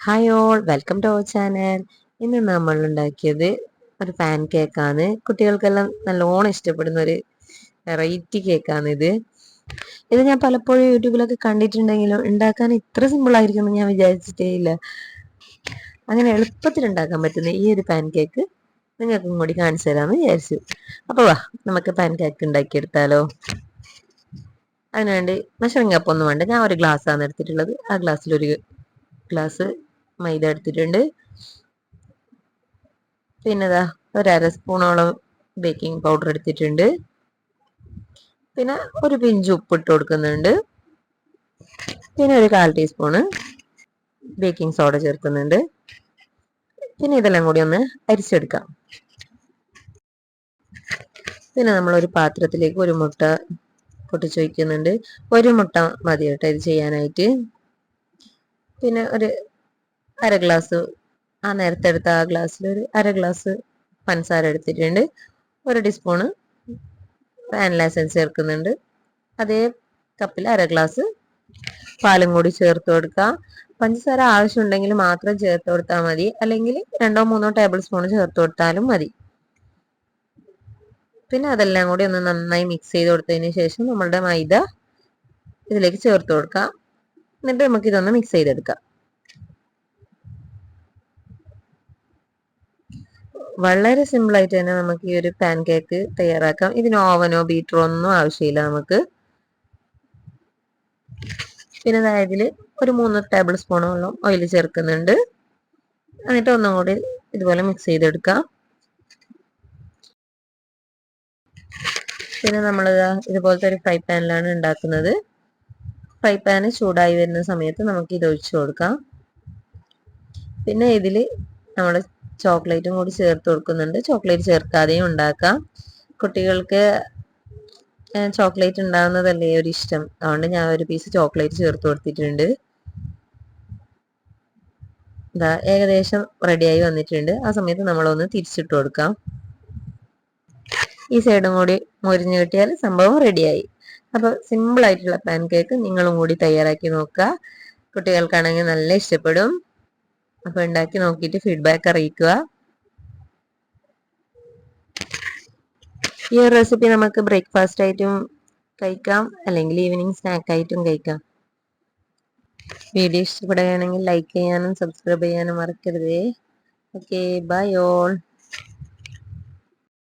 Hi all welcome to our channel ഇന്ന് നമ്മൾ ഉണ്ടാക്കിയത് ഒരു പാൻ കേക്കാണ് കുട്ടികൾക്കെല്ലാം നല്ലോണം ഇഷ്ടപ്പെടുന്ന ഒരു വെറൈറ്റി കേക്കാണ് ഇത്. ഇത് ഞാൻ പലപ്പോഴും യൂട്യൂബിലൊക്കെ കണ്ടിട്ടുണ്ടെങ്കിലും ഉണ്ടാക്കാൻ ഇത്ര സിമ്പിൾ ആയിരിക്കും ഞാൻ വിചാരിച്ചിട്ടേ ഇല്ല. അങ്ങനെ എളുപ്പത്തിൽ ഉണ്ടാക്കാൻ പറ്റുന്ന ഈ ഒരു പാൻ കേക്ക് നിങ്ങൾക്കും കൂടി കാണിച്ചു തരാമെന്ന് വിചാരിച്ചു. അപ്പോൾ വാ നമുക്ക് പാൻ കേക്ക് ഉണ്ടാക്കിയെടുത്താലോ. അതിനുവേണ്ടി ഒന്നും വേണ്ട. ഞാൻ ഒരു ഗ്ലാസ് ആണ് എടുത്തിട്ടുള്ളത്. ആ ഗ്ലാസ്സിൽ ഒരു ഗ്ലാസ് മൈദ എടുത്തിട്ടുണ്ട്. പിന്നെ ഇതാ ഒരു അര സ്പൂണോളം ബേക്കിംഗ് പൗഡർ എടുത്തിട്ടുണ്ട്. പിന്നെ ഒരു പിഞ്ച് ഉപ്പ് ഇട്ട് കൊടുക്കുന്നുണ്ട്. പിന്നെ ഒരു കാൽ ടീസ്പൂണ് ബേക്കിംഗ് സോഡ ചേർക്കുന്നുണ്ട്. പിന്നെ ഇതെല്ലാം കൂടി ഒന്ന് അരിച്ചെടുക്കാം. പിന്നെ നമ്മൾ ഒരു പാത്രത്തിലേക്ക് ഒരു മുട്ട പൊട്ടിച്ച് വയ്ക്കുന്നുണ്ട്. ഒരു മുട്ട മതി കേട്ടോ ഇത് ചെയ്യാനായിട്ട്. പിന്നെ ഒരു അര ഗ്ലാസ് ആ നേരത്തെ എടുത്ത ആ ഗ്ലാസ്സിൽ ഒരു അര ഗ്ലാസ് പഞ്ചസാര എടുത്തിട്ടുണ്ട്. ഒരു ടീസ്പൂണ് വാനില എസൻസ് ചേർക്കുന്നുണ്ട്. അതേ കപ്പിൽ അര ഗ്ലാസ് പാലും കൂടി ചേർത്ത് കൊടുക്കുക. പഞ്ചസാര ആവശ്യമുണ്ടെങ്കിൽ മാത്രം ചേർത്ത് കൊടുത്താൽ മതി. അല്ലെങ്കിൽ രണ്ടോ മൂന്നോ ടേബിൾ സ്പൂൺ ചേർത്ത് കൊടുത്താലും മതി. പിന്നെ അതെല്ലാം കൂടി ഒന്ന് നന്നായി മിക്സ് ചെയ്ത് കൊടുത്തതിന് ശേഷം നമ്മളുടെ മൈദ ഇതിലേക്ക് ചേർത്ത് കൊടുക്കാം എന്നിട്ട് നമുക്ക് ഇതൊന്ന് മിക്സ് ചെയ്തെടുക്കാം. വളരെ സിമ്പിൾ ആയിട്ട് തന്നെ നമുക്ക് ഈ ഒരു പാൻ കേക്ക് തയ്യാറാക്കാം. ഇതിന് ഓവനോ ബീറ്ററോ ഒന്നും ആവശ്യമില്ല നമുക്ക്. പിന്നെ അതായത് ഒരു മൂന്ന് ടേബിൾ സ്പൂണോളം ഓയിൽ ചേർക്കുന്നുണ്ട്. എന്നിട്ട് ഒന്നും കൂടി ഇതുപോലെ മിക്സ് ചെയ്തെടുക്കാം. പിന്നെ നമ്മൾ ഇതുപോലത്തെ ഒരു ഫ്രൈ പാനിലാണ് ഉണ്ടാക്കുന്നത്. ഫ്രൈ പാന് ചൂടായി വരുന്ന സമയത്ത് നമുക്ക് ഇത് ഒഴിച്ചു കൊടുക്കാം. പിന്നെ ഇതിൽ നമ്മൾ ചോക്ലേറ്റും കൂടി ചേർത്ത് കൊടുക്കുന്നുണ്ട്. ചോക്ലേറ്റ് ചേർക്കാതെയും ഉണ്ടാക്കാം. കുട്ടികൾക്ക് ചോക്ലേറ്റ് ഉണ്ടാകുന്നതല്ലേ ഒരു ഇഷ്ടം. അതുകൊണ്ട് ഞാൻ ഒരു പീസ് ചോക്ലേറ്റ് ചേർത്ത് കൊടുത്തിട്ടുണ്ട്. ഇതാ ഏകദേശം റെഡിയായി വന്നിട്ടുണ്ട്. ആ സമയത്ത് നമ്മളൊന്ന് തിരിച്ചിട്ട് കൊടുക്കാം. ഈ സൈഡും കൂടി മുരിഞ്ഞു കിട്ടിയാൽ സംഭവം റെഡിയായി അപ്പോൾ സിമ്പിൾ ആയിട്ടുള്ള പാൻ കേക്ക് നിങ്ങളും കൂടി തയ്യാറാക്കി നോക്കുക. കുട്ടികൾക്കാണെങ്കിൽ നല്ല ഇഷ്ടപ്പെടും. അപ്പോൾ ഉണ്ടാക്കി നോക്കിയിട്ട് ഫീഡ്ബാക്ക് അറിയിക്കുക. ഈ ഒരു റെസിപ്പി നമുക്ക് ബ്രേക്ക്ഫാസ്റ്റ് ആയിട്ടും കഴിക്കാം അല്ലെങ്കിൽ ഈവനിങ് സ്നാക്ക് ആയിട്ടും കഴിക്കാം. വീഡിയോ ഇഷ്ടപ്പെടുകയാണെങ്കിൽ ലൈക്ക് ചെയ്യാനും സബ്സ്ക്രൈബ് ചെയ്യാനും മറക്കരുതേ. Okay bye all